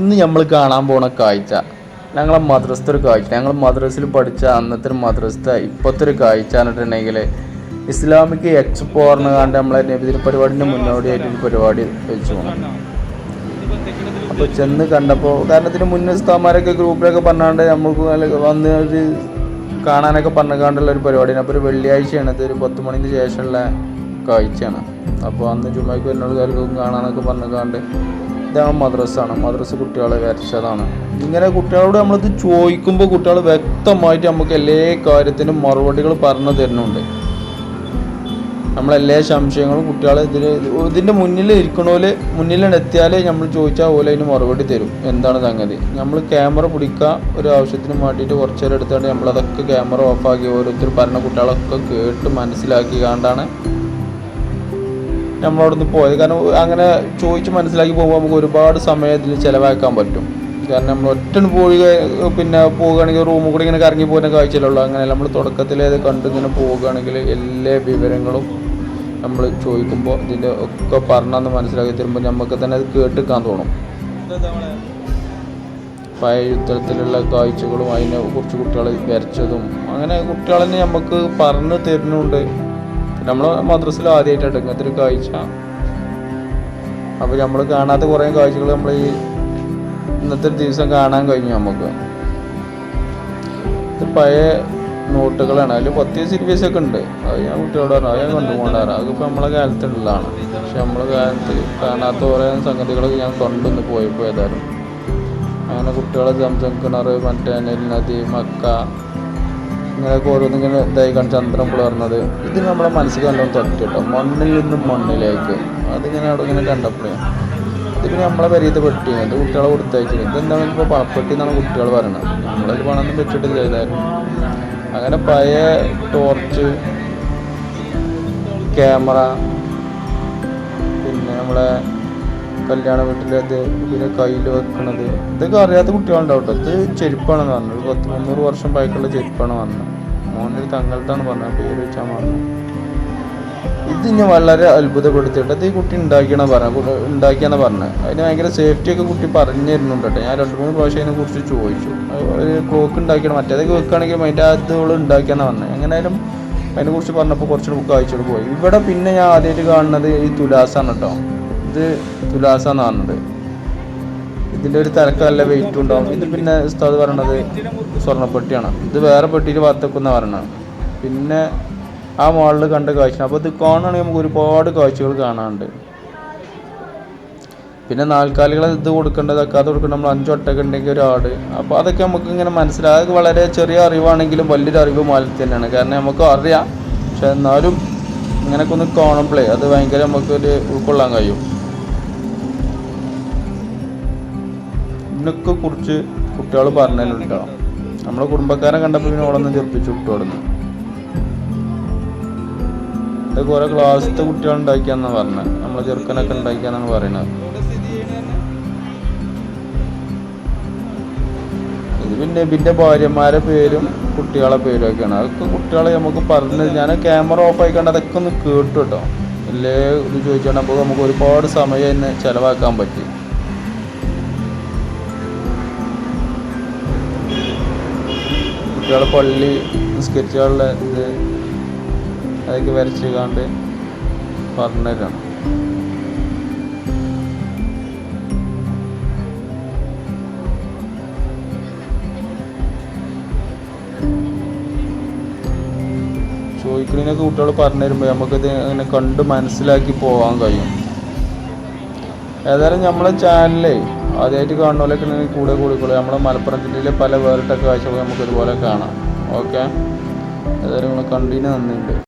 ഇന്ന് നമ്മൾ കാണാൻ പോണ കാഴ്ച ഞങ്ങളെ മദ്രസത്തെ ഒരു കാഴ്ച. ഞങ്ങൾ മദ്രസയിൽ പഠിച്ച അന്നത്തെ ഒരു മദ്രസത്തെ ഇപ്പോഴത്തെ ഒരു കാഴ്ച എന്നിട്ടുണ്ടെങ്കിൽ ഇസ്ലാമിക് എക്സ്പോ എന്ന് കണ്ട് നമ്മളെ നബിദിന പരിപാടിന്റെ മുന്നോടിയായിട്ട് ഒരു പരിപാടി വെച്ചു അപ്പോൾ ചെന്ന് കണ്ടപ്പോൾ ഉദാഹരണത്തിന് മുന്നേ ഉസ്താമാരൊക്കെ ഗ്രൂപ്പിലൊക്കെ പറഞ്ഞാണ്ട് നമ്മൾക്ക് വന്ന് ഒരു കാണാനൊക്കെ പറഞ്ഞുകൊണ്ടുള്ള ഒരു പരിപാടിയാണ്. അപ്പോൾ ഒരു വെള്ളിയാഴ്ചയാണ് ഇത് ഒരു പത്ത് മണിക്ക് ശേഷമുള്ള കാഴ്ചയാണ്. അപ്പോൾ അന്ന് ചുമ്മാക്കും എന്നോട് കാലക്കും കാണാനൊക്കെ പറഞ്ഞുകൊണ്ട് ഇതാണ് മദ്രസാണ് മദ്രസ കുട്ടികളെ വരച്ചതാണ്. ഇങ്ങനെ കുട്ടികളോട് നമ്മളിത് ചോദിക്കുമ്പോൾ കുട്ടികൾ വ്യക്തമായിട്ട് നമുക്ക് എല്ലാ കാര്യത്തിനും മറുപടികൾ പറഞ്ഞു തരുന്നുണ്ട്. നമ്മളെല്ലാ സംശയങ്ങളും കുട്ടികൾ ഇതിന് ഇതിന്റെ മുന്നിൽ ഇരിക്കണോൽ മുന്നിൽ എത്തിയാൽ നമ്മൾ ചോദിച്ചാൽ പോലെ അതിന് മറുപടി തരും. എന്താണ് സംഗതി? നമ്മൾ ക്യാമറ പിടിക്കുക ഒരു ആവശ്യത്തിന് വേണ്ടിയിട്ട് കുറച്ച് നേരം എടുത്തുകൊണ്ട് നമ്മളതൊക്കെ ക്യാമറ ഓഫാക്കി ഓരോരുത്തർ പറഞ്ഞ കുട്ടികളൊക്കെ കേട്ട് മനസ്സിലാക്കി കണ്ടാണ് നമ്മളവിടുന്ന് പോയത്. കാരണം അങ്ങനെ ചോദിച്ച് മനസ്സിലാക്കി പോകുമ്പോൾ നമുക്ക് ഒരുപാട് സമയം ഇതിൽ ചിലവാക്കാൻ പറ്റും. കാരണം നമ്മൾ ഒറ്റ പോയി പിന്നെ പോവുകയാണെങ്കിൽ റൂമിൽ കൂടി ഇങ്ങനെ കറങ്ങി പോകുന്ന കാഴ്ചയിലുള്ളൂ. അങ്ങനെ നമ്മൾ തുടക്കത്തിലേത് കണ്ട് ഇങ്ങനെ പോവുകയാണെങ്കിൽ എല്ലാ വിവരങ്ങളും നമ്മൾ ചോദിക്കുമ്പോൾ ഇതിന്റെ ഒക്കെ പറഞ്ഞെന്ന് മനസ്സിലാക്കി തരുമ്പോൾ നമുക്ക് തന്നെ അത് കേട്ടിക്കാൻ തോന്നും. പഴയ യുദ്ധത്തിലുള്ള കാഴ്ചകളും അതിനെ കുറച്ച് കുട്ടികൾ വരച്ചതും അങ്ങനെ കുട്ടികളെ നമുക്ക് പറഞ്ഞു തരുന്നുണ്ട്. നമ്മൾ മദ്രസയിൽ ആദ്യമായിട്ടാണ് ഇങ്ങനത്തെ ഒരു കാഴ്ച. അപ്പോൾ നമ്മൾ കാണാത്ത കുറേ കാഴ്ചകൾ നമ്മൾ ഈ ഇന്നത്തെ ദിവസം കാണാൻ കഴിഞ്ഞു നമുക്ക്. ഇത് പഴയ നോട്ടുകളാണ്. അതിൽ പത്ത് സിരിവേസ് ഒക്കെ ഉണ്ട്. അത് ഞാൻ കുട്ടികളോട് പറഞ്ഞു അത് ഞാൻ കണ്ടുപോകാറ് അതിപ്പോൾ നമ്മളെ കാലത്തുള്ളതാണ്. പക്ഷെ നമ്മളെ കാലത്ത് കാണാത്ത കുറേ സംഗതികളൊക്കെ ഞാൻ കണ്ടൊന്ന് പോയപ്പോൾ ഏതായാലും. അങ്ങനെ കുട്ടികളെ സംസം കിണർ മറ്റേ നദി മക്ക ഇങ്ങനെയൊക്കെ ഓരോന്നിങ്ങനെ ഇതായി കണ്ട് ചന്ദ്രൻ പുലർന്നത് ഇത് നമ്മുടെ മനസ്സിൽ നല്ലോണം തട്ടി കേട്ടോ. മണ്ണിൽ നിന്നും മണ്ണിലേക്ക്. അതിങ്ങനെ അവിടെ ഇങ്ങനെ കണ്ടപ്പോഴേ. ഇത് പിന്നെ നമ്മളെ പെരീത്തെ പെട്ടി. എന്റെ കുട്ടികളെ കൊടുത്തയച്ചു. ഇതെന്താണ് ഇപ്പോൾ പണപ്പെട്ടി എന്നാണ് കുട്ടികൾ പറയുന്നത് നമ്മളൊരു പണമൊന്നും വെച്ചിട്ടില്ല ഇതായിരുന്നു അങ്ങനെ പഴയ ടോർച്ച് ക്യാമറ പിന്നെ നമ്മളെ കല്യാണ വീട്ടിലത് പിന്നെ കയ്യിൽ വെക്കണത്. ഇതൊക്കെ അറിയാത്ത കുട്ടികളുണ്ടാവും കേട്ടോ ഇത് ചെരുപ്പാണെന്ന് പറഞ്ഞത് ഒരു പത്ത് മുന്നൂറ് വർഷം പഴക്കുള്ള ചെരുപ്പാണ് പറഞ്ഞത് മോനൊരു തങ്ങളത്താണ് പറഞ്ഞത് പേര് വെച്ചാൽ പറഞ്ഞു ഇത് ഇനി വളരെ അത്ഭുതപ്പെടുത്തിയിട്ട്. ഈ കുട്ടി ഉണ്ടാക്കിയാണ് പറഞ്ഞത് ഉണ്ടാക്കിയാണ് പറഞ്ഞത് അതിന് ഭയങ്കര സേഫ്റ്റി ഒക്കെ കുട്ടി പറഞ്ഞു തരുന്നുണ്ട് കേട്ടോ. ഞാൻ രണ്ട് മൂന്ന് പ്രാവശ്യം അതിനെ കുറിച്ച് ചോദിച്ചു. ഒരു ക്ലോക്ക് ഉണ്ടാക്കിയാണ്. മറ്റേതൊക്കെ വെക്കുകയാണെങ്കിൽ അതിന്റെ അത് ഉണ്ടാക്കിയാണ് പറഞ്ഞത് എങ്ങനെയായാലും അതിനെ കുറിച്ച് പറഞ്ഞപ്പോൾ കുറച്ചുകൂടി ബുക്ക് അയച്ചോട് പോയി. ഇവിടെ പിന്നെ ഞാൻ ആദ്യമായിട്ട് കാണുന്നത് ഈ തുലാസാണ് കേട്ടോ. ഇത് തുലാസാന്ന് പറഞ്ഞത്. ഇതിന്റെ ഒരു തിരക്ക് നല്ല വെയിറ്റ് ഉണ്ടാവും. ഇത് പിന്നെ ഉസ്താദ് പറയണത് സ്വർണപ്പെട്ടിയാണ്. ഇത് വേറെ പെട്ടിയിൽ വത്തക്കുന്ന പറയണത്. പിന്നെ ആ മോളിൽ കണ്ട കാഴ്ച. അപ്പോൾ ഇത് കാണുകയാണെങ്കിൽ നമുക്ക് ഒരുപാട് കാഴ്ചകൾ കാണാനുണ്ട്. പിന്നെ നാൽക്കാലികൾ ഇത് കൊടുക്കേണ്ടതൊക്കെ അത് കൊടുക്കേണ്ട നമ്മൾ അഞ്ചൊട്ടൊക്കെ ഉണ്ടെങ്കിൽ ഒരു ആട് അപ്പോൾ അതൊക്കെ നമുക്ക് ഇങ്ങനെ മനസ്സിലാകും അതൊക്കെ വളരെ ചെറിയ അറിവാണെങ്കിലും വലിയൊരു അറിവ് മാലി തന്നെയാണ്. കാരണം നമുക്ക് അറിയാം. പക്ഷെ എന്നാലും ഇങ്ങനെയൊക്കെ ഒന്ന് കാണുമ്പോഴേ അത് ഭയങ്കര നമുക്കൊരു ഉൾക്കൊള്ളാൻ കഴിയും. ഇതിനൊക്കെ കുറിച്ച് കുട്ടികൾ പറഞ്ഞതിലുണ്ടോ നമ്മളെ കുടുംബക്കാരെ കണ്ടപ്പോൾ പിന്നെ ഓടൊന്നും ചെറുപ്പിച്ചു വിട്ടു കൊടുന്നു ഇതൊക്കെ ഓരോ ക്ലാസ്സിലത്തെ കുട്ടികൾ ഉണ്ടാക്കിയാന്നാ പറഞ്ഞത് നമ്മളെ ചെറുക്കനൊക്കെ ഉണ്ടാക്കിയാന്നാണ് പറയുന്നത്. ഇത് പിന്നെ ഇതിന്റെ ഭാര്യമാരെ പേരും കുട്ടികളെ പേരും ഒക്കെയാണ് അതൊക്കെ കുട്ടികളെ നമുക്ക് പറഞ്ഞത് ഞാൻ ക്യാമറ ഓഫ് ആയിക്കാണ്ട് അതൊക്കെ ഒന്ന് കേട്ടു കേട്ടോ. അല്ലേ? ഇത് ചോദിച്ചാൽ നമുക്ക് നമുക്ക് ഒരുപാട് സമയം ഇന്ന് ചിലവാക്കാൻ പറ്റി. കുട്ടികളെ പള്ളി നിസ്കരിച്ചുള്ള ഇത് അതൊക്കെ വരച്ച് കാണ്ട് പറഞ്ഞുതരാണ് ചോദിക്കണതിനൊക്കെ കുട്ടികൾ പറഞ്ഞു തരുമ്പോൾ നമുക്കിത് അങ്ങനെ കണ്ട് മനസ്സിലാക്കി പോകാൻ കഴിയും. ഏതായാലും നമ്മളെ ചാനലേ ആദ്യമായിട്ട് കാണുന്നവരൊക്കെ ഒക്കെ കൂടെ കൂടിക്കോളൂ നമ്മളെ മലപ്പുറം ജില്ലയിലെ പല വേറിട്ട കാഴ്ചകൾ നമുക്കിതുപോലെ കാണാം. ഓക്കെ ഏതായാലും നിങ്ങൾ കണ്ടതിന് നന്ദിയുണ്ട്.